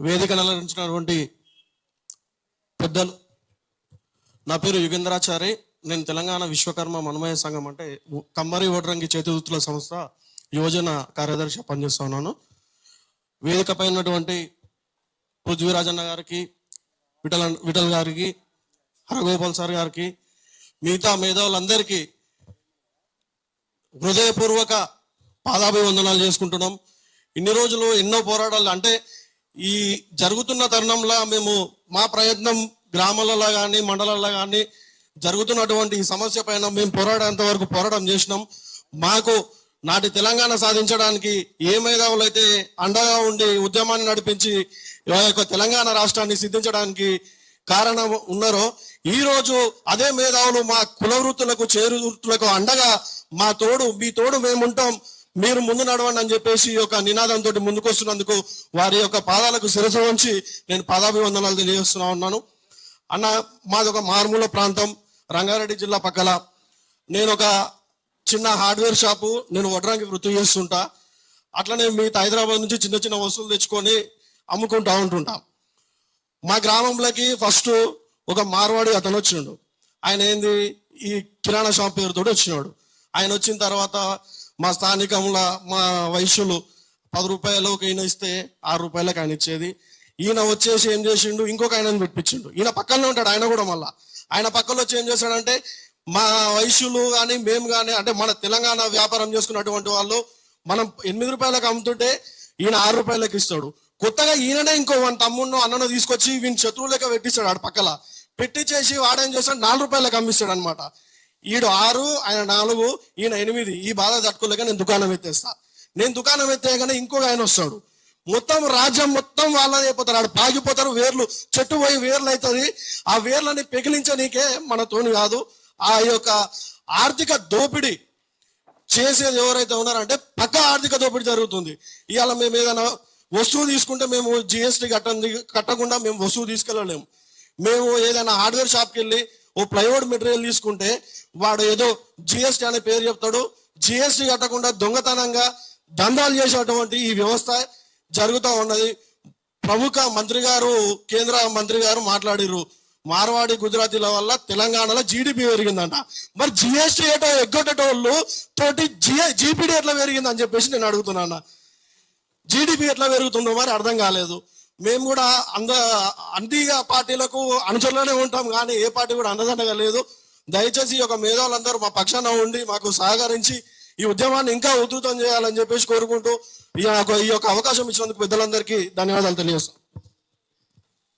వేదిక అలంకరించినటువంటి పెద్దలు. నా పేరు యుగేంద్రాచారి. నేను తెలంగాణ విశ్వకర్మ మనమయ సంఘం అంటే కమ్మరి ఓటరంగి చేతివృత్తుల సంస్థ యువజన కార్యదర్శి పనిచేస్తా ఉన్నాను. వేదికపై ఉన్నటువంటి పృథ్వీరాజన్న గారికి విఠల విఠల్ గారికి హరగోపాల్ సార్ గారికి మిగతా మేధావులందరికీ హృదయపూర్వక పాదాభివందనాలు చేసుకుంటున్నాం. ఇన్ని రోజులు ఎన్నో పోరాటాలు అంటే ఈ జరుగుతున్న తరుణంలో మేము మా ప్రయత్నం గ్రామాలలో కానీ మండలాల్లో కానీ జరుగుతున్నటువంటి ఈ సమస్య పైన మేము పోరాడేంత వరకు పోరాటం చేసినాం. మాకు నాటి తెలంగాణ సాధించడానికి ఏ మేధావులు అయితే అండగా ఉండి ఉద్యమాన్ని నడిపించి యొక్క తెలంగాణ రాష్ట్రాన్ని సిద్ధించడానికి కారణం ఉన్నారో ఈ రోజు అదే మేధావులు మా కుల వృత్తులకు చేరు వృత్తులకు అండగా మా తోడు మీ తోడు మేముంటాం. మీరు ముందు నడవండి అని చెప్పేసి ఈ యొక్క నినాదంతో ముందుకొస్తున్నందుకు వారి యొక్క పాదాలకు శిరస ఉంచి నేను పాదాభివందనాలు తెలియజేస్తున్నా ఉన్నాను. అన్న మాది ఒక మారుమూల ప్రాంతం రంగారెడ్డి జిల్లా పక్కల. నేను ఒక చిన్న హార్డ్వేర్ షాపు నేను వడ్రానికి వృత్తి చేస్తుంటా. అట్లనే మిగతా హైదరాబాద్ నుంచి చిన్న చిన్న వస్తువులు తెచ్చుకొని అమ్ముకుంటా ఉంటుంటాం. మా గ్రామంలోకి ఫస్ట్ ఒక మార్వాడి అతను వచ్చిండు. ఆయన ఏంది? ఈ కిరాణా షాప్ పేరుతో వచ్చినాడు. ఆయన వచ్చిన తర్వాత మా స్థానికంలో మా వైశ్యులు పది రూపాయలు ఒక ఈయన ఇస్తే ఆరు రూపాయలకు ఆయన ఇచ్చేది. ఈయన వచ్చేసి ఏం చేసిండు? ఇంకొక ఆయనను పెట్టించిండు. ఈయన పక్కనే ఉంటాడు ఆయన కూడా మళ్ళా. ఆయన పక్కన వచ్చి ఏం చేశాడంటే మా వైశ్యులు కానీ మేము కానీ అంటే మన తెలంగాణ వ్యాపారం చేసుకున్నటువంటి వాళ్ళు మనం ఎనిమిది రూపాయలకు అమ్ముతుంటే ఈయన ఆరు రూపాయలకు ఇస్తాడు. కొత్తగా ఈయననే ఇంకో వన్ తమ్ముడు అన్నను తీసుకొచ్చి వీని శత్రువు లెక్క పెట్టిస్తాడు ఆడ పక్కల. పెట్టించేసి వాడేం చేస్తాడు? నాలుగు రూపాయలకు అమ్మిస్తాడు అనమాట ఈడు ఆరు ఆయన నాలుగు ఈయన ఎనిమిది. ఈ బాధ తట్టుకోలేక నేను దుకాణం ఎత్తేస్తా. నేను దుకాణం ఎత్తేయగానే ఇంకొక ఆయన వస్తాడు. మొత్తం రాజ్యం మొత్తం వాళ్ళని అయిపోతారు. ఆడు పాగిపోతారు వేర్లు చెట్టు పోయి వేర్లు అవుతుంది. ఆ వేర్లని పెకిలించనీకే మన తోని కాదు. ఆ యొక్క ఆర్థిక దోపిడీ చేసేది ఎవరైతే ఉన్నారంటే పక్క ఆర్థిక దోపిడీ జరుగుతుంది. ఇవాళ మేము ఏదైనా వస్తువు తీసుకుంటే మేము జిఎస్టీ కట్టంది కట్టకుండా మేము వస్తువు తీసుకెళ్ళలేము. మేము ఏదైనా హార్డ్వేర్ షాప్కి వెళ్ళి ఓ ప్లైవుడ్ మెటీరియల్ తీసుకుంటే వాడు ఏదో జిఎస్టీ అనే పేరు చెప్తాడు. జిఎస్టీ కట్టకుండా దొంగతనంగా దందాలు చేసేటువంటి ఈ వ్యవస్థ జరుగుతూ ఉన్నది. ప్రముఖ మంత్రి గారు కేంద్ర మంత్రి గారు మాట్లాడిర్రు. మార్వాడి గుజరాతీల వల్ల తెలంగాణలో జీడిపి పెరిగిందంట. మరి జిఎస్టీ ఏటో ఎగ్గొట్టేటోళ్ళు తోటి జిఏ జీపీడీ ఎట్లా పెరిగిందని చెప్పేసి నేను అడుగుతున్నాను జీడిపి ఎట్లా పెరుగుతుందో మరి అర్థం కాలేదు. మేము కూడా అంద అన్ని పార్టీలకు అనుచరులోనే ఉంటాం కానీ ఏ పార్టీ కూడా అండదండగా లేదు. దయచేసి ఈ యొక్క మేధావులందరూ మా పక్షాన ఉండి మాకు సహకరించి ఈ ఉద్యమాన్ని ఇంకా ఉధృతం చేయాలని చెప్పేసి కోరుకుంటూ ఈ యొక్క ఈ యొక్క అవకాశం ఇచ్చినందుకు పెద్దలందరికీ ధన్యవాదాలు తెలియజేస్తాం.